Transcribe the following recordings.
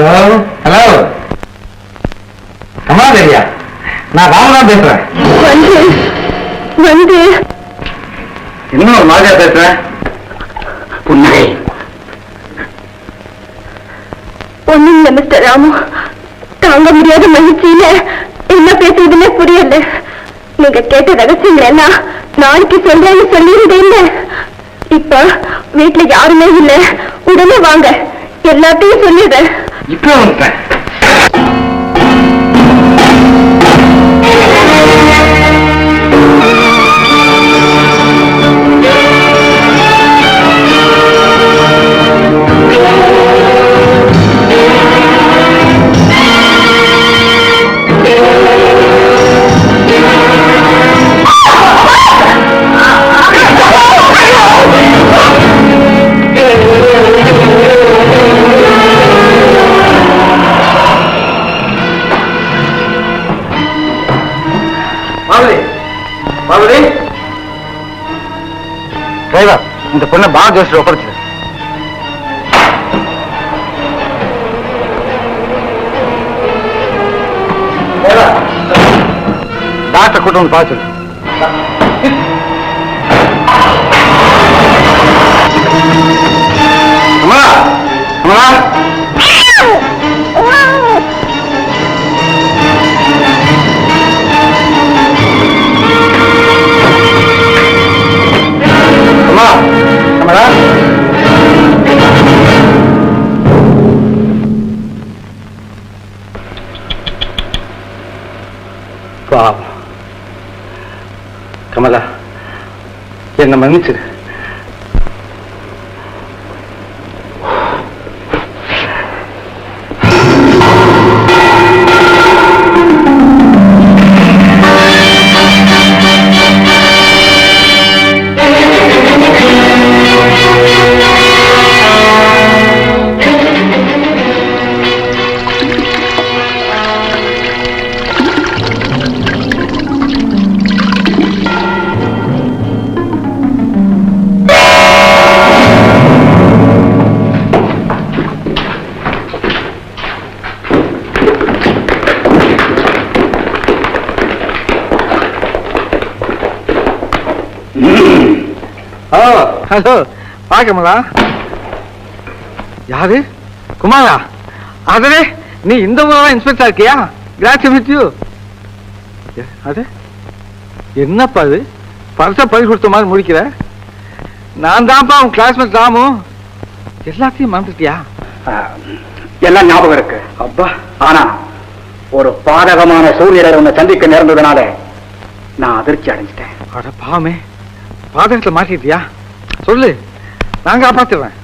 Hello hello கமலாதேவியா நான் ராமதான் பேசுறேன். வந்து வந்து. இன்னும் ஒரு மாதிரியா பேசுறேன் புன்னகை ஒண்ணும் இல்ல மிஸ்டர் ராமு. தாங்க முடியாத மகிழ்ச்சியில என்ன பேசுறதுன்னே புரியல. நீங்க கேட்ட ரகசியங்கள் எல்லாம் நாளைக்கு சொல்றேன்னு சொல்லியிருந்தேன் இப்ப வீட்டுல யாருமே இல்ல. உடனே வாங்க. எல்லாத்தையும் சொல்லிடுறேன். இப்போ வந்துட்டேன் பார்வதி பார்வதி? டிரைவர் இந்த பொண்ணை பாரத் ஜோசியர் ஒப்படைச்சு டாக்டர் கூட்டம் வந்து பார்த்து கமலா என்னை மன்னிச்சிரு. ஹலோ வா கமலா யாரு? குமாரா? அதே நீ இந்த ஊரா இன்ஸ்பெக்டர் இருக்கியா? கிராட்சி வித் யூ அது? என்னப்பா அது பரிசா பறி கொடுத்த மாதிரி முடிக்கிற? நான் தான்ப்பா உன் கிளாஸ்மேட் ராமு. எல்லாத்தையும் மறந்துட்டியா? எல்லாம் ஞாபகம் இருக்கு. அப்பா. ஆனா ஒரு பாதகமான சூழ்நிலை உன்னை சந்திக்க நேர்ந்ததுனால நான் அதிர்ச்சி அடைஞ்சிட்டேன். அட பாவமே. பாதகத்தில் மாட்டிட்டியா? சொல்லு. நான் காப்பாத்துவேன்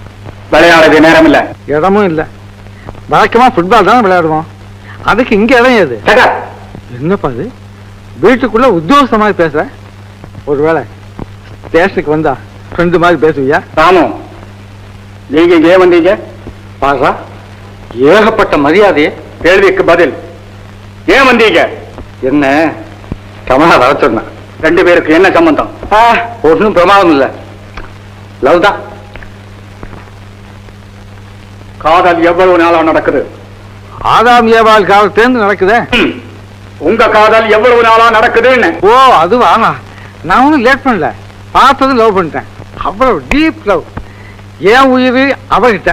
விளையாடுறது நேரம் இல்ல இடமும் இல்லை. வழக்கமா ஃபுட்பால் தான் விளையாடுவோம். அதுக்கு இங்க இடம் ஏது என்னப்பா இது? வீட்டுக்குள்ள உத்தியோகஸ்த மாதிரி பேசுற? ஒருவேளை ஸ்டேஷனுக்கு வந்தா ஃப்ரெண்டு மாதிரி பேசுவியா? ராமு நீங்க இங்க வந்தீங்க? பாடுறா ஏகப்பட்ட மரியாதையே கேள்விக்கு பதில். ஏன் வந்தீங்க? என்ன? கமலா வர சொன்னான் ரெண்டு பேருக்கு என்ன சம்பந்தம்? ஒன்றும் பிரமாதம் இல்லை. லவ் தான் காதல் எவ்வளவு நாளா நடக்குது? ஆதாம் ஏவாள் காலத்தேர்ந்து நடக்குதே. உங்க காதல் எவ்வளவு நாளா நடக்குதுன்னு? ஓ அதுவா நான் ஒன்றும் லேட் பண்ணல. பார்த்தது லவ் பண்ணிட்டேன். அவ்வளவு டீப் லவ். என் உயிர் அவகிட்ட.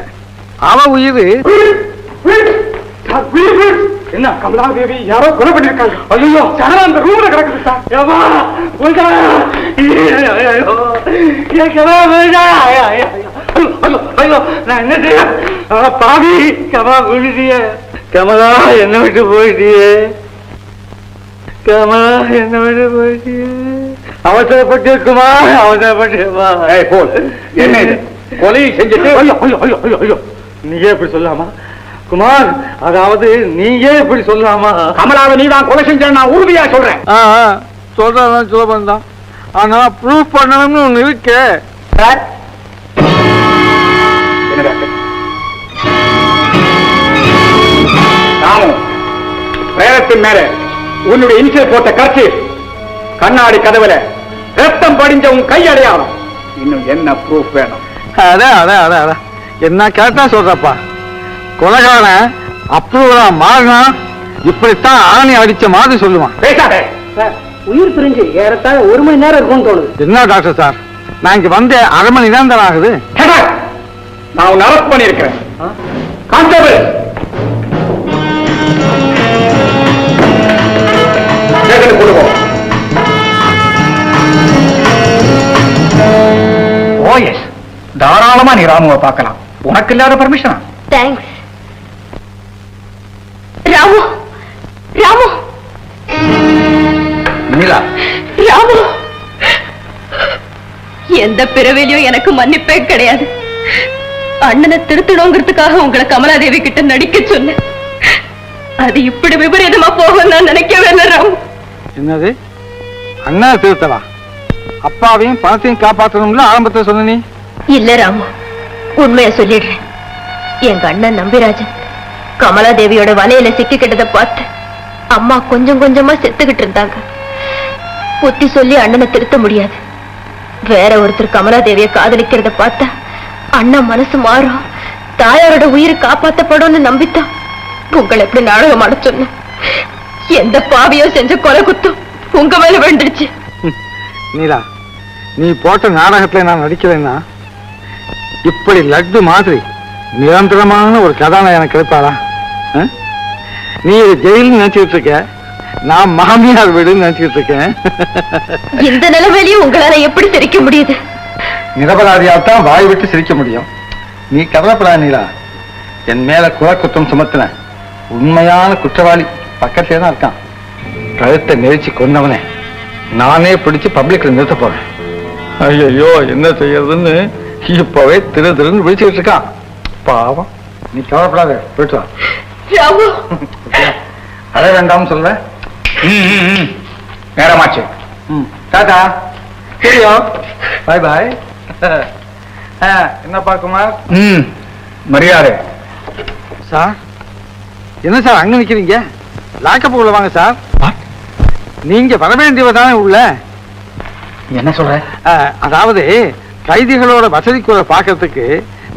அவ உயிர் என்ன கமலாதேவி யாரோ கொலை பண்ணிருக்காங்க. ஐயோ! சாரா அந்த ரூம்ல கிடக்குது சார். ஐயோ! நான் என்ன செய்ய? பாவி கமா விழுதியே கமலா என்ன விட்டு போயிட்டியே. கமலா என்ன விட்டு போயிட்டியே. அவசரப்பட்டிருக்குமா? அவசரப்பட்டிருக்குமா? போல் என்ன கொலையை செஞ்சுட்டு ஐயோ ஐயோ ஐயோ ஐயோ. ஐயோ நீயே இப்படி சொல்லாமா குமார் அதாவது நீயே இப்படி சொல்லாமா? கமலாவை நீ தான் கொலை செஞ்ச நான் உறுதியா சொல்றேன். சொல்றதான் சுலபம் தான். ஆனா ப்ரூஃப் பண்ணணும்னு ஒண்ணு இருக்கே. சார். ராமு பிரேரத்தின் மேல உன்னுடைய இன்சியல் போட்ட கட்சி கண்ணாடி கதவுல ரத்தம் படிஞ்ச உன் கை அடையாளம். இன்னும் என்ன ப்ரூஃப் வேணும்? அட அட அட. என்ன கேட்டா சொல்றப்பா? கொலகாரன் அப்ரூவலா மாறினா இப்படித்தான் ஆணி அடிச்ச மாதிரி சொல்லுவான். பேசாதே சார். உயிர் பிரிஞ்சு ஏறத்தாழ ஒரு மணி நேரம் இருக்கும்னு தோணுது. என்ன டாக்டர் சார்? நான் இங்க வந்து அரை மணி நேரம் தானே ஆகுது நான் உன்னை அரெஸ்ட் பண்ணியிருக்கிறேன். கான்ஸ்டபிள். ஓ எஸ் தாராளமா நீ ராமுவை பார்க்கலாம். உனக்கு இல்லாத பர்மிஷனா தேங்க்ஸ் ராமு ராமு. நீலா ராமு. எந்த பிறவிலையும் எனக்கு மன்னிப்பே கிடையாது. அண்ணனை திருத்தணுங்கிறதுக்காக உங்களை கமலாதேவி கிட்ட நடிக்க சொன்னேன். அது இப்படி விபரீதமா போகும் நான் நினைக்கவே இல்லை ராமு. என்னது? அண்ணா திருத்தவா அப்பாவையும் பணத்தையும் காப்பாற்றணும்ல ஆரம்பத்துல சொன்ன நீ? இல்ல ராமு. உண்மைய சொல்லிடுறேன். எங்க அண்ணன் நம்பிராஜன் கமலாதேவியோட வலையில சிக்கிக்கிட்டத பார்த்து அம்மா கொஞ்சம் கொஞ்சமா செத்துக்கிட்டு இருந்தாங்க. புத்தி சொல்லி அண்ணனை திருத்த முடியாது. வேற ஒருத்தர் கமலாதேவிய காதலிக்கிறத பார்த்தா அண்ணன் மனசு மாறும். தாயாரோட உயிர் காப்பாத்தப்படும்னு நம்பித்தான். உங்களை எப்படி நாடகம் ஆட எந்த பாவியோ செஞ்ச கொலை குத்தம் உங்க மேல விழுந்துடுச்சு. ம். நீலா நீ போட்ட நாடகத்துல நான் நடிக்கிறேன்னா இப்படி லட்டு மாதிரி நிரந்தரமான ஒரு கதாநாயகன் கிடைப்பாளா ஆ? நீ இது ஜெயில்னு நினைச்சிட்டு இருக்க. நான் மாமியார் வீடுன்னு நினைச்சிட்டு இருக்கேன். இந்த நிலைமையிலயும் உங்களால எப்படி சிரிக்க முடியுது? நிரபராதியால் தான் வாய் விட்டு சிரிக்க முடியும். நீ கவலைப்படா நீலா. என் மேல குறை குற்றம் சுமத்தின உண்மையான குற்றவாளி பக்கத்திலே தான் இருக்கான். கழுத்தை நெரிச்சு கொண்டவனே நானே பிடிச்சு பப்ளிக்ல நிறுத்த போறேன். ஐயோ என்ன செய்யறதுன்னு இப்பவே திரு திருன்னு விழிச்சுக்கிட்டு இருக்கான். பாவம். நீ கவலைப்படாத போயிட்டு வா அழ வேண்டாம்னு சொல்ல? ம், ம், ம். நேரமாச்சு. ம். டாடா தெரியும். பாய் பாய். என்னப்பா குமார்? ம் மரியாதை. சார்? என்ன சார் அங்க நிக்கிறீங்க? லாக்கப் உள்ள வாங்க சார். நீங்க வர வேண்டியவ தானே உள்ள? என்ன சொல்ற? அஹ், அதாவது கைதிகளோட வசதிக்குள்ள பாக்கிறதுக்கு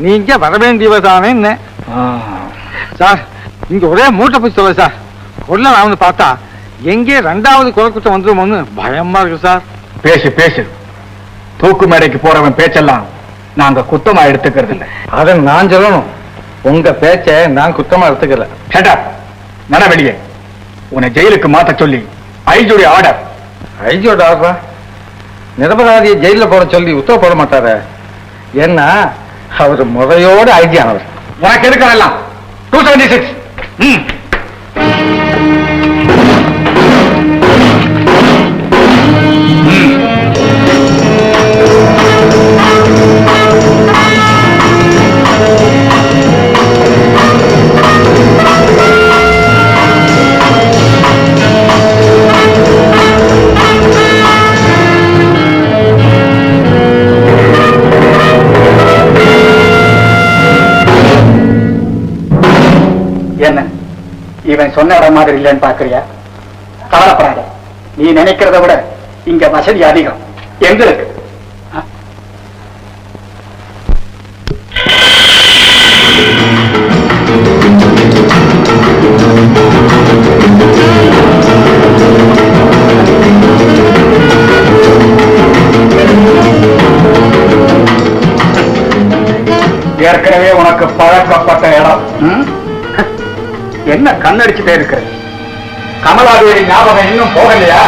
நீங்க வர வேண்டியவ தானே சார் இங்க ஒரே மூட்டை சொல்ல சார். கொல்லலாம்னு பார்த்தா எங்கே ரெண்டாவது குறை குற்றம் வந்துருமோன்னு பயமா இருக்கு சார். பேசு பேசு. தூக்கு மேடைக்கு போறவன் பேச்செல்லாம் நாங்க குத்தமா எடுத்துக்கிறது இல்ல. அதை நான் சொல்லணும். உங்க பேச்சை நான் குத்தமா எடுத்துக்கல. அப் நட வெளியே. உன்னை ஜெயிலுக்கு மாத்த சொல்லி ஐஜுடி ஆர்டர் ஐஜோட ஆடுறா நிரபராதியை ஜெயில போட சொல்லி உத்தரவு போட மாட்டாரு. ஏன்னா அவர் முறையோடு ஐஜி ஆனவர் உனக்கு எதுக்கெல்லாம் டூ செவன்டி சிக்ஸ் ம். இவன் சொன்ன இடம் மாதிரி இல்லைன்னு பாக்குறியா கவலைப்படாத. நீ நினைக்கிறத விட இங்க வசதி அதிகம். எங்களுக்கு. ஏற்கனவே உனக்கு பழக்கப்பட்ட என்ன கண்ணடிச்சுட்டே இருக்கிறது? கமலாதேவி ஞாபகம் இன்னும் போகலையா?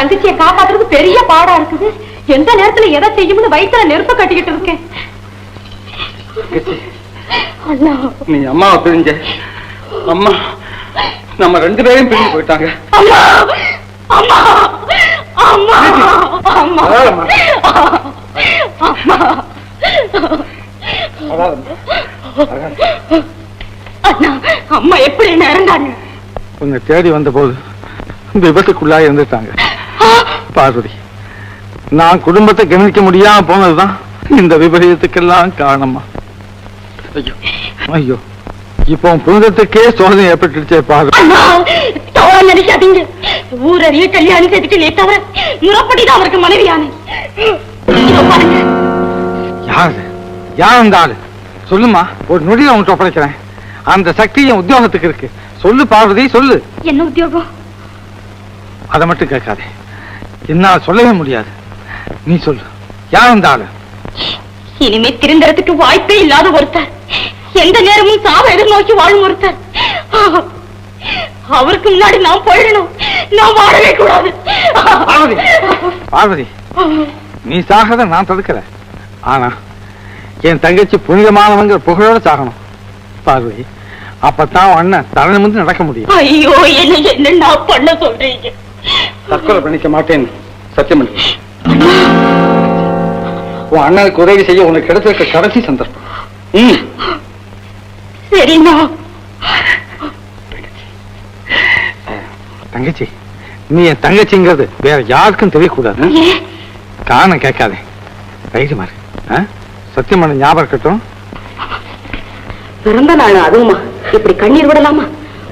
தங்கச்சியை காப்பாத்துறது பெரிய பாடா இருக்குது. எந்த நேரத்துல எதை செய்யும்னு வயித்துல நெருப்ப கட்டிக்கிட்டு இருக்கேன். அண்ணா. நீ அம்மாவை பிரிஞ்ச. அம்மா நம்ம ரெண்டு பேரும் பிரிஞ்சு போயிட்டாங்க. அம்மா. அம்மா. அம்மா. அம்மா. அம்மா. அம்மா எப்படி இறந்தாங்க உன்னை தேடி வந்த போது விபத்துக்குள்ளாக இருந்துட்டாங்க. பார்வதி நான் குடும்பத்தை கவனிக்க முடியாம போனதுதான் இந்த விபரீதத்துக்கெல்லாம் காரணமா? ஐயோ. ஐயோ இப்போ புனிதத்துக்கே சோதனை ஏற்பட்டுச்சே பாரு நினைக்காதீங்க. ஊரறிய கல்யாணம் செய்துட்டு தவிர முறப்படிதான் அவருக்கு மனைவியானே யார்? யார் அந்த ஆளு? சொல்லுமா ஒரு நொடியில் உன்கிட்ட ஒப்படைக்கிறேன். அந்த சக்தி என் உத்தியோகத்துக்கு இருக்கு. சொல்லு பார்வதி சொல்லு. என்ன உத்தியோகம்? அதை மட்டும் கேட்காதே. என்னால் சொல்லவே முடியாது. நீ சொல்லு. யார் அந்த ஆளு? இனிமே திருந்தறதுக்கு வாய்ப்பே இல்லாத ஒருத்தர். எந்த நேரமும் சாவ எதிர்நோக்கி வாழும் ஒருத்தர். அவருக்கு முன்னாடி நான் போயிடணும். நான் வாழவே கூடாது. பார்வதி பார்வதி நீ சாகிறத நான் தடுக்கிறேன் ஆனா என் தங்கச்சி புனிதமானவங்கிற புகழோட சாகணும். பார்வதி அப்பதான் அண்ணன் தலை நிமிர்ந்து நடக்க முடியும். ஐயோ என்ன என்ன நான் பண்ண சொல்றீங்க? தற்கொலை பண்ணிக்க மாட்டேன். சத்தியம் உன் அண்ணனுக்கு உதவி செய்ய உனக்கு கிடைச்சிருக்க கடைசி சந்தர்ப்பம். சரிண்ணா தங்கச்சி. நீ என் தங்கச்சிங்கிறது வேற யாருக்கும் தெரியக்கூடாது. காரணம் கேட்காதே. தைரியமா இரு. ஆ? சத்தியம் பண்ண ஞாபகம் இருக்கட்டும். பிறந்த நாள் அதுவுமா இப்படி கண்ணீர் விடலாமா?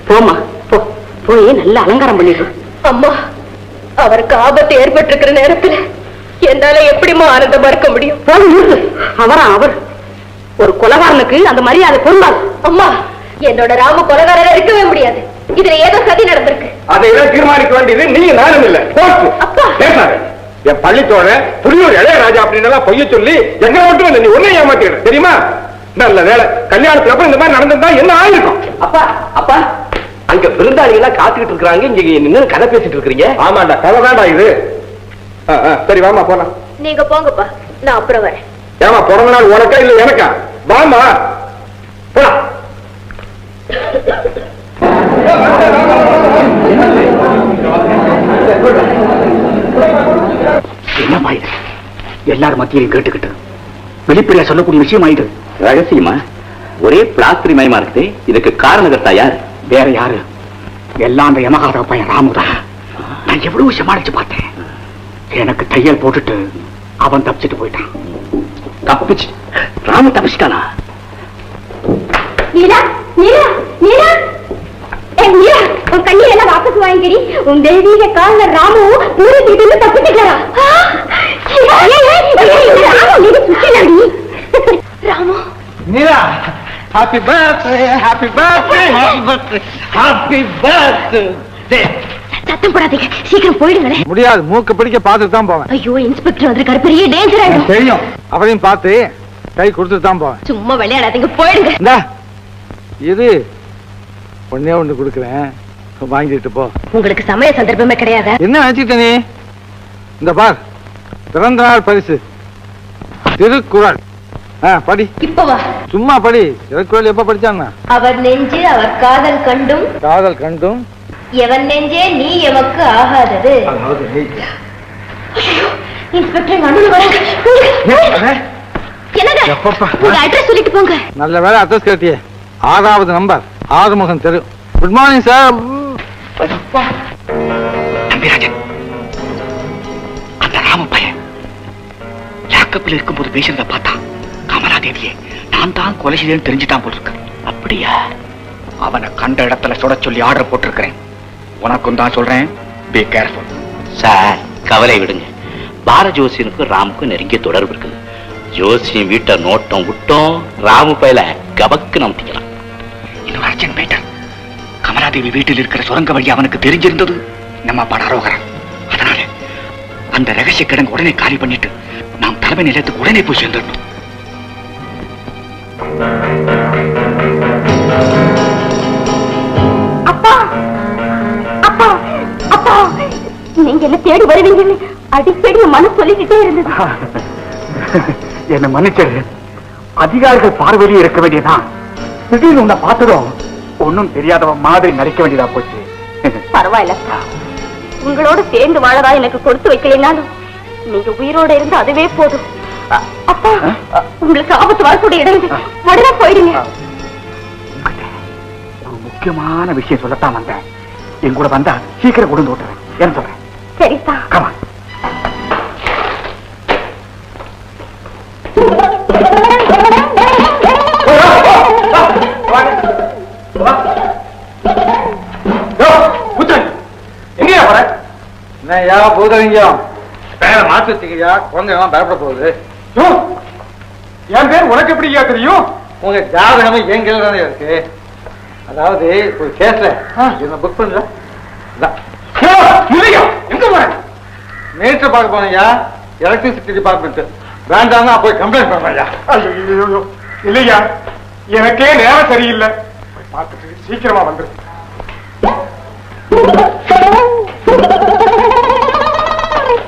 போமா போ. போய் நல்ல அலங்காரம் பண்ணிடுறோம் அம்மா. அவருக்கு ஆபத்து ஏற்பட்டிருக்கிற நேரத்துல என்னால எப்படிமா ஆனந்தமா இருக்க முடியும்? அவரா அவர்? ஒரு கொலகாரனுக்கு அந்த மரியாதை பொருந்தாது அம்மா என்னோட ராம கொலகாரரா இருக்கவே முடியாது. இதுல ஏதோ சதி நடந்திருக்கு. அதையெல்லாம் தீர்மானிக்க வேண்டியது நீங்க நானும் இல்ல. அப்பா. என் பள்ளித்தோட புரியூர் இளையராஜா அப்படின்னு எல்லாம் பொய்ய சொல்லி எங்களை மட்டும் நீ ஒன்னும் ஏமாத்திடு. தெரியுமா? நல்ல வேலை கல்யாணத்துக்கு அப்புறம் இந்த மாதிரி நடந்திருந்தா என்ன ஆயிருக்கும்? அப்பா அப்பா. அங்க விருந்தாளிகள் காத்துக்கிட்டு இருக்காங்க இங்க நின்னு கதை பேசிட்டு இருக்கிறீங்க. ஆமாண்டா கதை தான்டா இது. ஆ, ஆ, சரி வாமா போலாம். நீங்க போங்கப்பா. நான் அப்புறம் வரேன். ஏமா பிறந்த நாள் உனக்கா இல்ல எனக்கா? வாமா போலாம். என்னப்பா இது? எல்லாரும் மத்தியிலும் கேட்டுக்கிட்டு. வெளிப்படையா சொல்லக்கூடிய விஷயம் ஆயிடு ரகசியமா? ஒரே பிளாஸ்திரி மயமா இருக்குது இதுக்கு காரணகர்த்தா யார்? வேற யாரு எல்லாம் அந்த யமகார பையன் ராமுதான் நான் எவ்வளவு சமாளிச்சு பார்த்தேன் எனக்கு தையல் போட்டுட்டு அவன் தப்பிச்சுட்டு போயிட்டான் தப்பிச்சு ராமு தப்பிச்சிட்டானா நீலா நீலா நீலா நீலா உன் கண்ணீர் எல்லாம் வாபஸ் வாங்கிக்கடி உன் தெய்வீக காதலர் ராமு ஊரு வீட்டுல தப்பிச்சுட்டாரா Ramu Neela happy birthday happy birthday happy birthday happy birthday சத்தம் போடாதீங்க. சீக்கிரம் போயிடுங்களேன் முடியாது மூக்க பிடிக்க பார்த்துட்டு தான் போவேன். ஐயோ இன்ஸ்பெக்டர் வந்திருக்காரு பெரிய டேஞ்சர் ஆயிடும். தெரியும். அவரையும் பார்த்து கை கொடுத்துட்டு தான் போவேன். சும்மா விளையாடாதீங்க போயிடுங்க. இந்தா இது ஒன்னே ஒண்ணு கொடுக்குறேன். வாங்கிட்டு போ. உங்களுக்கு சமய சந்தர்ப்பமே கிடையாது. என்ன நினைச்சிட்ட நீ? இந்த பார் பிறந்த நாள் பரிசு. திருக்குறள். படி. இப்பவா? சும்மா படி. திருக்குறள் எப்ப படிச்சான்னா அவர் நெஞ்சு அவர் காதல் கண்டும். காதல் கண்டும். எவன் நெஞ்சே நீ எமக்கு ஆகாதது. இன்ஸ்பெக்டர் வராங்க. என்னங்க? சொல்லிட்டு போங்க. நல்ல வேலை அட்ரஸ் கேட்டியே. ஆறாவது நம்பர் ஆறுமுகம் தெரு. குட் மார்னிங் சார் அந்த ராம பையன் லாக்கப்பில் இருக்கும்போது பேசுறத பார்த்தா கமலாதேவியே நான் தான் கொலை செய்தேன்னு தெரிஞ்சுட்டான் போல இருக்கு அப்படியா? அவனை கண்ட இடத்துல சுட சொல்லி ஆர்டர் போட்டிருக்கிறேன். உனக்கும் தான் சொல்றேன். பி கேர்ஃபுல் சார் கவலை விடுங்க. பாரஜோசியனுக்கும் ராமுக்கும் நெருங்கிய தொடர்பு இருக்குது. ஜோசியம் வீட்டை நோட்டம் விட்டோம். ராமு பயில கபக்கு நம்பிக்கலாம் இன்னொரு அர்ஜென்ட் மேட்டர் கமலாதேவி வீட்டில் இருக்கிற சுரங்க வழி அவனுக்கு தெரிஞ்சிருந்தது. நம்ம படாரோகரன் அதனால அந்த ரகசிய கிடங்கு உடனே காலி பண்ணிட்டு நாம் தலைமை நிலையத்துக்கு உடனே போய் சேர்ந்துடணும். அப்பா! அப்பா! அப்பா! என்ன தேடி வருவீங்கன்னு அடிக்கடி மனசு சொல்லிக்கிட்டே இருந்தது. என்ன மன்னிச்சிடு அதிகாரிகள் பார்வையிலே இருக்க வேண்டியதான் திடீர்னு உன்னை பார்த்ததும் ஒன்னும் தெரியாதவன் மாதிரி நடிக்க வேண்டியதா போச்சு. பரவாயில்ல உங்களோட சேர்ந்து வாழறா எனக்கு கொடுத்து வைக்கலைனாலும் நீங்க உயிரோட இருந்து அதுவே போதும். உங்களுக்கு ஆபத்து வரக்கூடிய இடம் இது. உடனே போயிடுங்க ஒரு முக்கியமான விஷயம் சொல்லத்தான் வந்தேன். என் கூட வந்தா சீக்கிரம் கொண்டு வந்து விட்டுறேன். என்ன சொல்றேன் சரிப்பா. கமா பூதலிங்கம். பேரை மாற்றி வச்சுக்கையா குழந்தைங்களாம் பயப்பட போகுது. என் பேர் உனக்கு எப்படியா தெரியும்? உங்க ஜாதகமே என் கையில தானே இருக்கு. அதாவது ஒரு கேஸ்ல என்ன புக் பண்ணல யோ, இல்லையா எங்க போற? மீட்டர் பார்க்க போனையா எலக்ட்ரிசிட்டி டிபார்ட்மெண்ட் வேண்டாம்னா போய் கம்ப்ளைண்ட் பண்றையா ஐயோ. இல்லையா? எனக்கே நேரம் சரியில்லை. போய் பார்த்துட்டு சீக்கிரமா வந்துரு.